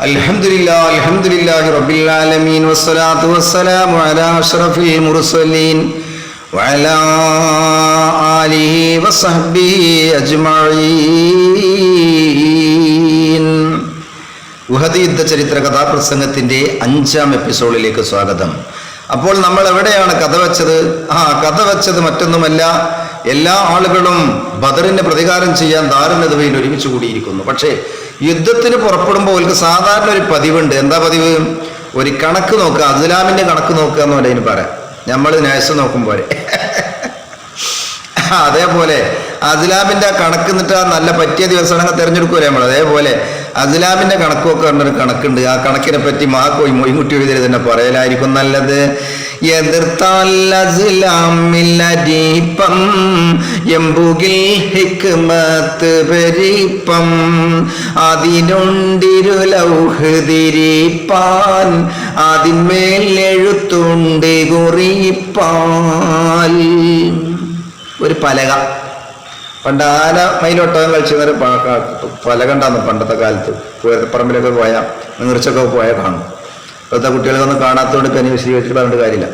الحمد لله الحمد لله رب العالمين والصلاة والسلام على أشرف المرسلين وعلى آله وصحبه أجمعين ഉഹദ് യുദ്ധ ചരിത്ര കഥാപ്രസംഗത്തിന്റെ അഞ്ചാം എപ്പിസോഡിലേക്ക് സ്വാഗതം അപ്പോൾ നമ്മൾ എവിടെയാണ് കഥ വെച്ചത് ആ കഥ വെച്ചത് മറ്റൊന്നുമല്ല എല്ലാ ആളുകളും ബദറിന് പ്രതികാരം ചെയ്യാൻ ദാരുണതവയിൽ ഒരുമിച്ച് കൂടിയിരിക്കുന്നു. പക്ഷേ യുദ്ധത്തിന് പുറപ്പെടുമ്പോൾ അവർക്ക് സാധാരണ ഒരു പതിവുണ്ട്. എന്താ പതിവ്? ഒരു കണക്ക് നോക്കുക അസ്ലാമിന്റെ കണക്ക് നോക്കുക എന്ന് അതിന് പറയാം. നമ്മൾ നേഴ്സ് നോക്കും പോലെ. അതേപോലെ അസ്ലാമിന്റെ കണക്ക് എന്നിട്ട് ആ നല്ല പറ്റിയ ദിവസമാണെങ്കിൽ തിരഞ്ഞെടുക്കൂലേ നമ്മൾ? അതേപോലെ അസ്ലാമിന്റെ കണക്കൊക്കെ പറഞ്ഞൊരു കണക്കുണ്ട്. ആ കണക്കിനെ പറ്റി മാ കോയി മൊയ്മുട്ടി എഴുതിയത് തന്നെ പറയലായിരിക്കും നല്ലത്. അസ്ലാമില്ലരീപ്പം എമ്പുകിൽ ഹിക്മത്ത് പെരിപ്പം. അതിനുണ്ടിരു ലൗഹതിരിപ്പാൻ അതിന്മേൽ എഴുത്തുണ്ട് കുറിപ്പാൽ. ഒരു പലക. പണ്ട് ആന മയിലൊട്ടകം കളിച്ചിരുന്നൊരു പല കണ്ടാന്ന് പണ്ടത്തെ കാലത്ത്. പറമ്പിലൊക്കെ പോയാൽ നീർച്ചൊക്കെ പോയാൽ കാണും. ഇപ്പോഴത്തെ കുട്ടികളൊന്നും കാണാത്തതുകൊണ്ട് എനിക്ക് വിശദീകരിച്ചിട്ട് പറഞ്ഞിട്ട് കാര്യമില്ല.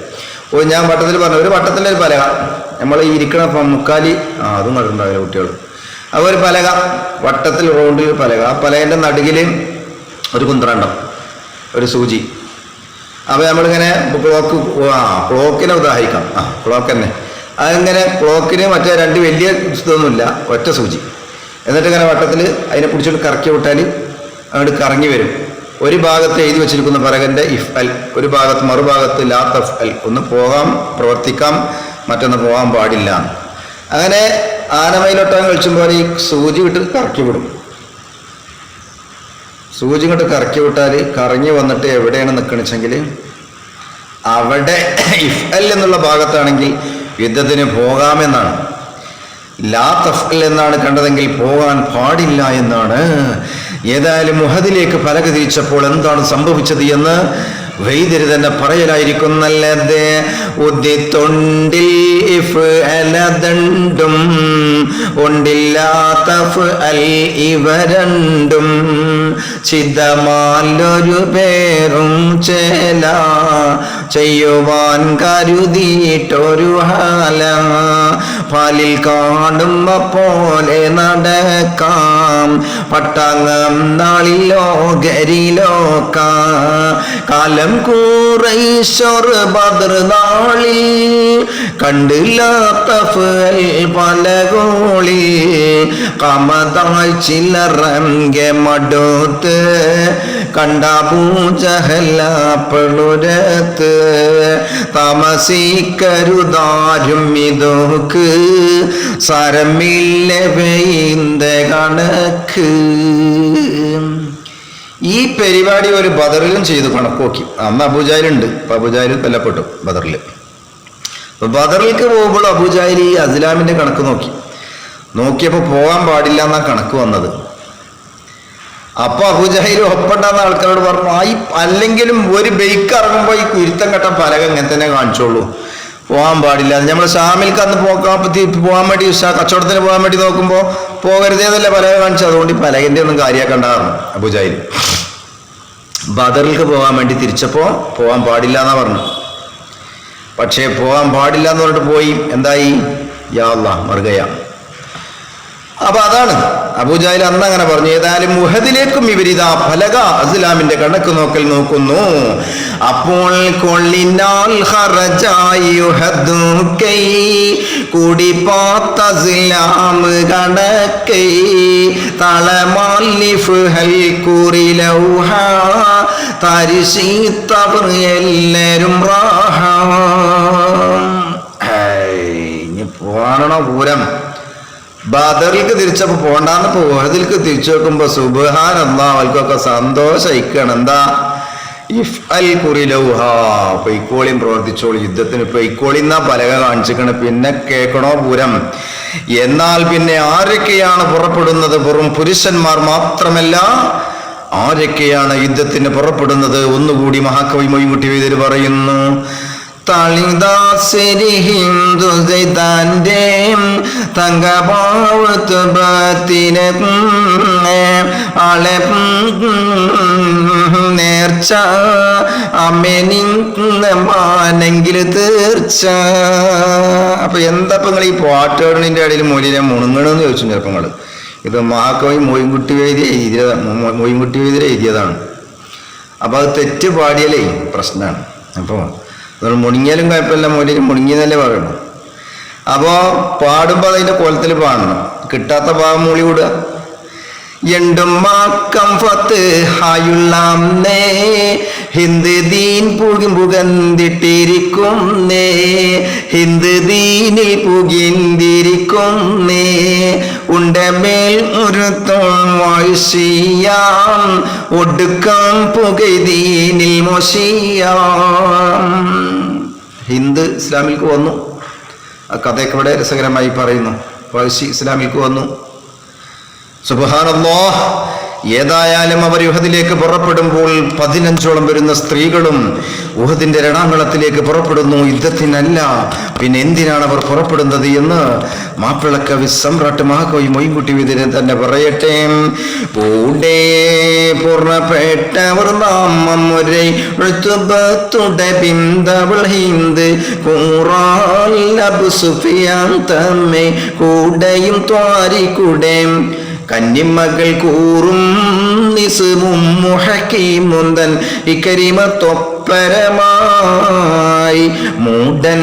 ഓ ഞാൻ വട്ടത്തിൽ പറഞ്ഞു ഒരു വട്ടത്തിന്റെ ഒരു പലക. നമ്മൾ ഈ ഇരിക്കണ മുക്കാലി ആ അതും കണ്ടിട്ടുണ്ടാവില്ല കുട്ടികൾ അപ്പോൾ ഒരു പലക. വട്ടത്തിൽ റൗണ്ടിൽ ഒരു പലക. ആ പലകന്റെ നടുകിൽ ഒരു കുന്ത്രണ്ടം ഒരു സൂചി. അപ്പോൾ നമ്മളിങ്ങനെ ക്ലോക്ക് ആ ക്ലോക്കിനെ ഉദാഹരിക്കാം. ആ ക്ലോക്ക് തന്നെ. അതിങ്ങനെ ക്ലോക്കിന് മറ്റേ രണ്ട് വലിയ ഇതൊന്നുമില്ല ഒറ്റ സൂചി. എന്നിട്ട് ഇങ്ങനെ വട്ടത്തിൽ അതിനെ പിടിച്ചുകൊണ്ട് കറക്കി വിട്ടാൽ അങ്ങോട്ട് കറങ്ങി വരും. ഒരു ഭാഗത്ത് എഴുതി വെച്ചിരിക്കുന്ന പരകന്റെ ഇഫ് അൽ ഒരു ഭാഗത്ത് മറുഭാഗത്ത് ലാ തഫ് അൽ ഒന്ന് പോകാം പ്രവർത്തിക്കാം മറ്റൊന്ന് പോകാൻ പാടില്ല. അങ്ങനെ ആനമയിലൊട്ടാൻ കളിച്ചുമ്പോൾ ഈ സൂചി വിട്ട് കറക്കി വിടും. സൂചി ഇങ്ങോട്ട് കറക്കി വിട്ടാൽ കറങ്ങി വന്നിട്ട് എവിടെയാണ് നിൽക്കണിച്ചെങ്കിൽ അവിടെ ഇഫ് അൽ എന്നുള്ള ഭാഗത്താണെങ്കിൽ യുദ്ധത്തിന് പോകാമെന്നാണ്. ലാ തഫൽ എന്നാണ് കണ്ടതെങ്കിൽ പോകാൻ പാടില്ല എന്നാണ്. ഏതായാലും മുഹദിലേക്ക് പലക തിരിച്ചപ്പോൾ എന്താണ് സംഭവിച്ചത് എന്ന് വൈദ്യര് തന്നെ പറയലായിരിക്കുന്നല്ലേ? ഇഫ് ചെയ്യുവാൻ കരുതിയിട്ടൊരു ഹാല. പാലിൽ കാണുമ്പ പോലെ നടക്കാം. പട്ടാങ്ങം നാളിലോ ഗരിലോക്ക കാലം കൂറൈശ്വർ ബദർ നാളിൽ കണ്ടില്ലാത്ത പല കോളി കമതായി ചിലറങ്കെ മടോത്ത് കണ്ട പൂജഹല്ലാപ്പളുരത്ത്. താമസിക്കരുതാരും ഇതോക്ക് സരമില്ല വെയ്ந்த കണക്ക്. ഈ പരിപാടി ഒരു ബദറിലും ചെയ്തു കണക്കോക്കി അന്ന് അബുജാലുണ്ട് അപ്പൊ അബുജാലിൽ കൊല്ലപ്പെട്ടു ബദറിൽ അപ്പൊ ബദറിലേക്ക് പോകുമ്പോൾ അബുജാലി ഈ അസ്ലാമിന്റെ കണക്ക് നോക്കി. നോക്കിയപ്പോൾ പോകാൻ പാടില്ല എന്നാ കണക്ക് വന്നത്. അപ്പൊ അബുജഹയിൽ ഒപ്പണ്ടെന്ന ആൾക്കാരോട് പറഞ്ഞു ആ ഈ അല്ലെങ്കിലും ഒരു ബൈക്ക് ഇറങ്ങുമ്പോൾ ഈ കുരുത്തം കെട്ട പലക ഇങ്ങനെ തന്നെ കാണിച്ചോളൂ. പോകാൻ പാടില്ല. നമ്മൾ ഷാമിൽക്ക് അന്ന് പോക്കാൻ പോകാൻ വേണ്ടി കച്ചവടത്തിന് പോകാൻ വേണ്ടി നോക്കുമ്പോൾ പോകരുതേന്നല്ല പലക കാണിച്ചു അതുകൊണ്ട് ഈ പലകിന്റെ ഒന്നും കാര്യമാക്കണ്ടായിരുന്നു അബുജാഹിൽ. ബദറിൽക്ക് പോകാൻ വേണ്ടി തിരിച്ചപ്പോൾ പോകാൻ പാടില്ല എന്നാ പറഞ്ഞു. പക്ഷേ പോകാൻ പാടില്ല എന്ന് പറഞ്ഞിട്ട് പോയി. എന്തായി? യാ മറുകയാണ് മറുകയ. അപ്പൊ അതാണ്. അബൂജാഹിൽ അന്ന് അങ്ങനെ പറഞ്ഞു ഏതായാലും മുഹദിലേക്കും ഇവരിതാ ഫലക അസ്ലാമിന്റെ കണക്ക് നോക്കൽ നോക്കുന്നു. അപ്പോൾ കൊള്ളിനാൽ ഹറജായി ഉഹദു കൈ കൂടി പാത്ത അസ്ലാം കണക്കൈ തളമാലിഫ് ഹൽ കുറിലൗഹ തരിശീത്തവർ എല്ലാരും റാഹ. ഇനി പോകണോ പൂരം? ബദറിലേക്ക് തിരിച്ചപ്പോ പോണ്ടാന്ന് പോഹദിലേക്ക് തിരിച്ചു വെക്കുമ്പോ സുബഹാൻ അവൾക്കൊക്കെ അവർക്കൊക്കെ സന്തോഷിക്കണം എന്താ? ഇഫ് അൽ കുറിലൗഹ പൈക്കോളിയും പ്രവർത്തിച്ചോളൂ. യുദ്ധത്തിന് പൊയ്ക്കോളി എന്നാ പലക കാണിച്ചിക്കണ് പിന്നെ കേൾക്കണോ പൂരം? എന്നാൽ പിന്നെ ആരൊക്കെയാണ് പുറപ്പെടുന്നത്? വെറും പുരുഷന്മാർ മാത്രമല്ല ആരൊക്കെയാണ് യുദ്ധത്തിന് പുറപ്പെടുന്നത്? ഒന്നുകൂടി മഹാകവി മൊയ്മുട്ടി വേദര് പറയുന്നു. തളിദാസരി ഹിന്ദു തന്റെ തങ്കപാവത്തുപത്തിനെ അളെ നേർച്ച അമ്മനിമാനെങ്കിൽ തീർച്ച. അപ്പൊ എന്താ നിങ്ങൾ ഈ പാട്ടുകളിന്റെ ഇടയിൽ മൂലിനെ മുണുങ്ങണെന്ന് ചോദിച്ചു ചിലപ്പോൾ നിങ്ങൾ ഇത് മഹാകവി മോയിൻകുട്ടി എഴുതിയ മോയിൻകുട്ടി വൈദ്യർ എഴുതിയതാണ്. അപ്പോൾ അത് തെറ്റ് പാടിയാലേ പ്രശ്നമാണ്. അപ്പോൾ നിങ്ങൾ മുടിഞ്ഞാലും കുഴപ്പമില്ല മൊഴിയിൽ മുണുങ്ങിയെന്നല്ലേ പറയണം അപ്പോൾ പാടുമ്പോൾ അതിന്റെ കോലത്തിൽ പാടണം. കിട്ടാത്ത ഭാഗം മൂളി വിടുക. എണ്ടും ഫത്ത് ഹായുള്ളാം നേ. ഹിന്ദ് ദീൻ പുകി പുകന്തിട്ടിരിക്കും നേ. ഹിന്ദ് ദീനിൽ പുകിന്തിരിക്കും നേ ഉണ്ടമേൽ ഒരുത്തോൾ വാഴ്ചയാം ഒടുക്കം പുകൈ ദീനിൽ മൊശിയാം. ഹിന്ദ് ഇസ്ലാമിലേക്ക് വന്നു. ആ കഥയൊക്കെ ഇവിടെ രസകരമായി പറയുന്നു. പഴശ്ശി ഇസ്ലാമിലേക്ക് വന്നു. സുബഹാനല്ലോ ഏതായാലും അവർ യുഹദിലേക്ക് പുറപ്പെടുമ്പോൾ പതിനഞ്ചോളം വരുന്ന സ്ത്രീകളും ഉഹദിന്റെ രണാങ്കളത്തിലേക്ക് പുറപ്പെടുന്നു. യുദ്ധത്തിനല്ല പിന്നെ എന്തിനാണ് അവർ പുറപ്പെടുന്നത് എന്ന് മാപ്പിളക്കവി സമ്രാട്ട് മഹാകവി മൊയ്ൻകുട്ടി വിതിരെ തന്നെ പറയട്ടെ. പൂണ്ടേ പൂർണപ്പെട്ടവർ നാമം ഒരേ ഋതുബത്തുടെ ബിന്ദവൾ ഹിന്ദ്. സുഫിയാൻ കൂടെയും ത്വാരിക്കൂടെയും കന്നിമകൾ കൂറും നിസുമും മുഹക്കീമുന്തൻ ഇക്കരിമത്തൊപ്പരമായി. മൂടൻ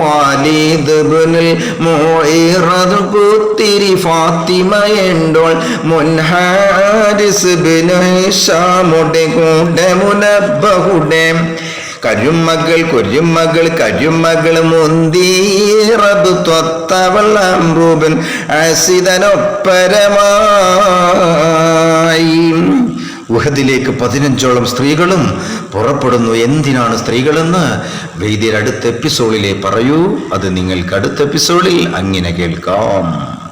വാലിദ് ബിനുൽ മുഈറദ് പുത്തിരി ഫാത്തിമയണ്ടോൾ മുൻഹാരിസ് ബിനു ഹിഷാമുടെ കൂടെ മുനബ്ബഹുടെ കരുമകൾ കുരുമകൾ കരുമകൾ മുന്തീറബ് ത്വത്തവൾ അംറൂബൻ അസിതനൊപ്പരമായി. ഉഹദിലേക്ക് പതിനഞ്ചോളം സ്ത്രീകളും പുറപ്പെടുന്നു. എന്തിനാണ് സ്ത്രീകളെന്ന്? വൈദ്യർ അടുത്ത എപ്പിസോഡിലെ പറയൂ. അത് നിങ്ങൾക്ക് അടുത്ത എപ്പിസോഡിൽ അങ്ങനെ കേൾക്കാം.